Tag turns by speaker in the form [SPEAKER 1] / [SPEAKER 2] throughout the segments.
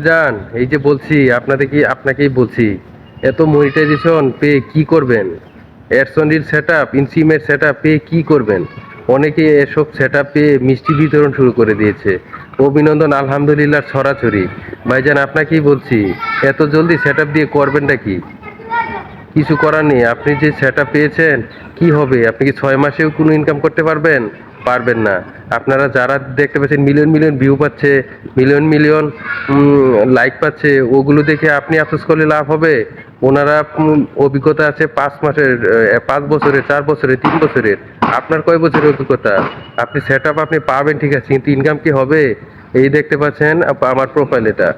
[SPEAKER 1] যান, এই যে বলছি, আপনাদের কি, আপনাকেই বলছি, এত মনিটাইজেশন পেয়ে কি করবেন? এয়ারসন্ডির সেট আপ ইনসিমের সেট আপ পেয়ে কি করবেন? অনেকে এসব সেট আপ পেয়ে মিষ্টি বিতরণ শুরু করে দিয়েছে। অভিনন্দন, আলহামদুলিল্লাহ, ছড়াছড়ি। ভাইজান, আপনাকেই বলছি, এত জলদি সেট আপ দিয়ে করবেনটা কি? কিছু করার নেই, আপনি যে সেট আপ পেয়েছেন, কি হবে? আপনি কি ছয় মাসেও কোনো ইনকাম করতে পারবেন? পারবেন না। আপনারা যারা দেখতে পাচ্ছেন মিলিয়ন মিলিয়ন ভিউ পাচ্ছে মিলিয়ন মিলিয়ন লাইক পাচ্ছে, ওগুলো দেখে আপনি আফসোস করলে লাভ হবে। ওনারা অভিজ্ঞতা আছে পাঁচ মাসের পাঁচ বছরের, চার বছরের, তিন বছরের। আপনার কয় বছরের অভিজ্ঞতা? আপনি সেট আপনি পাবেন, ঠিক আছে, কিন্তু ইনকাম কি হবে? এই দেখতে পাচ্ছেন আমার প্রোফাইল এটা।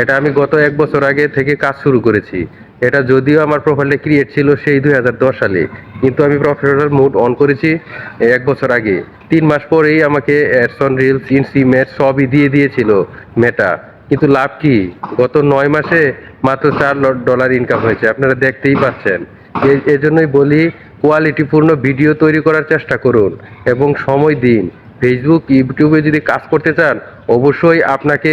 [SPEAKER 1] এটা আমি গত এক বছর আগে থেকে কাজ শুরু করেছি। এটা যদিও আমার প্রোফাইলটা ক্রিয়েট ছিল সেই দু হাজার দশ সালে, কিন্তু আমি প্রফেশনাল মুড অন করেছি এক বছর আগে। তিন মাস পরেই আমাকে অ্যাডসন রিলস ইনসিমেট সবই দিয়ে দিয়েছিল মেটা কিন্তু লাভ কি? গত নয় মাসে মাত্র চার ডলার ইনকাম হয়েছে। আপনারা দেখতেই পাচ্ছেন। এজন্যই বলি কোয়ালিটিপূর্ণ ভিডিও তৈরি করার চেষ্টা করুন এবং সময় দিন। ফেসবুক ইউটিউবে যদি কাজ করতে চান, অবশ্যই আপনাকে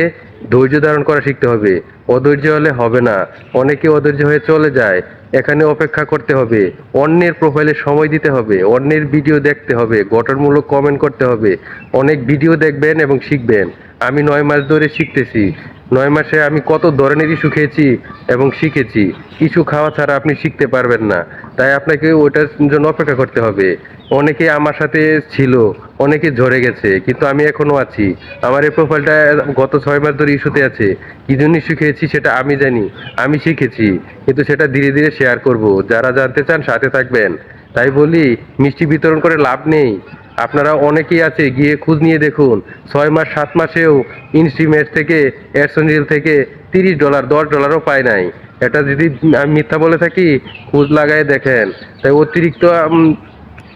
[SPEAKER 1] ধৈর্য ধারণ করা শিখতে হবে। অধৈর্য হলে হবে না। অনেকে অধৈর্য হয়ে চলে যায়। এখানে অপেক্ষা করতে হবে। অন্যের প্রোফাইলে সময় দিতে হবে। অন্যের ভিডিও দেখতে হবে। গঠনমূলক কমেন্ট করতে হবে। অনেক ভিডিও দেখবেন এবং শিখবেন। আমি নয় মাস ধরে শিখতেছি। নয় মাসে আমি কত ধরনের ইস্যু খেয়েছি এবং শিখেছি। কিছু খাওয়া ছাড়া আপনি শিখতে পারবেন না। তাই আপনাকে ওটার জন্য অপেক্ষা করতে হবে। অনেকে আমার সাথে ছিল, অনেকে ঝরে গেছে, কিন্তু আমি এখনও আছি। আমার এই প্রোফাইলটা গত ছয় মাস ধরে ইস্যুতে আছে। কি জন্য ইস্যু খেয়েছি সেটা আমি জানি, আমি শিখেছি, কিন্তু সেটা ধীরে ধীরে শেয়ার করব। যারা জানতে চান সাথে থাকবেন। তাই বলি, মিষ্টি বিতরণ করে লাভ নেই। আপনারা অনেকেই আছে, গিয়ে খোঁজ নিয়ে দেখুন। ছয় মাস, সাত মাসেও ইনস্টিমেট থেকে এয়ারসোনিল থেকে তিরিশ ডলার দশ ডলারও পায় নাই। এটা যদি আমি মিথ্যা বলে থাকি, খোঁজ লাগায় দেখেন। তাই অতিরিক্ত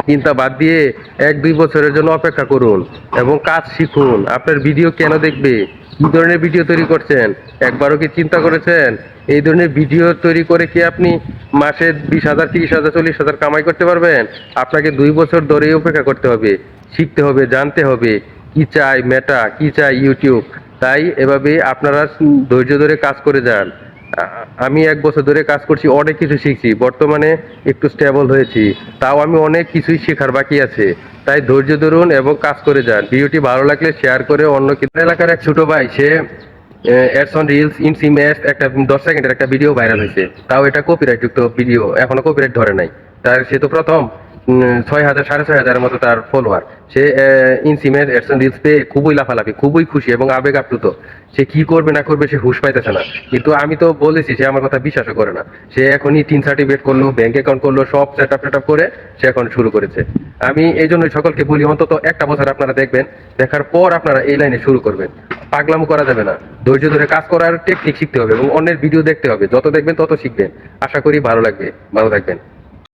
[SPEAKER 1] চিন্তা বাদ দিয়ে এক দুই বছরের জন্য অপেক্ষা করুন এবং কাজ শিখুন। আপনার ভিডিও কেন দেখবে? কি ধরনের ভিডিও তৈরি করছেন? একবারও কি চিন্তা করেছেন? এই ধরনের ভিডিও তৈরি করে কি আপনি মাসে বিশ হাজার, তিরিশ হাজার, চল্লিশ হাজার কামাই করতে পারবেন? আপনাকে দুই বছর ধরেই অপেক্ষা করতে হবে, শিখতে হবে, জানতে হবে কি চাই মেটা কি চাই ইউটিউব তাই এভাবে আপনারা ধৈর্য ধরে কাজ করে যান। আমি এক বছর ধরে কাজ করছি, অনেক কিছু শিখছি, বর্তমানে একটু স্টেবল হয়েছি, তাও আমি অনেক কিছুই শেখার বাকি আছে। তাই ধৈর্য ধরুন এবং কাজ করে যান। ভিডিওটি ভালো লাগলে শেয়ার করে অন্য এলাকার এক ছোট ভাই, সে এডসন রিলস ইন ইনসিমেস একটা দশ সেকেন্ডের একটা ভিডিও ভাইরাল হয়েছে। তাও এটা কপিরাইট যুক্ত ভিডিও এখনও কপিরাইট ধরে নাই। তার, সে তো প্রথম। ছয় হাজার, সাড়ে ছয় হাজারের মতো তার ফলোয়ার সে ইনসিমের এডসন পেয়ে খুবই লাফালাফি, খুবই খুশি এবং আবেগ আপ্লুত। সে কি করবে, না করবে, সে হুশ পাইতেছে না। কিন্তু আমি তো বলেছি, সে আমার কথা বিশ্বাসও করে না। সে এখনই তিন সার্টিফিকেট করল ব্যাংক অ্যাকাউন্ট করল, সব সেট আপ করে সে এখন শুরু করেছে। আমি এই জন্য সকলকে বলি, অন্তত একটা বছর আপনারা দেখবেন, দেখার পর আপনারা এই লাইনে শুরু করবেন। পাগলামো করা যাবে না। ধৈর্য ধরে কাজ করার টেকনিক শিখতে হবে এবং অন্যের ভিডিও দেখতে হবে। যত দেখবেন, তত শিখবেন। আশা করি ভালো লাগবে। ভালো থাকবেন।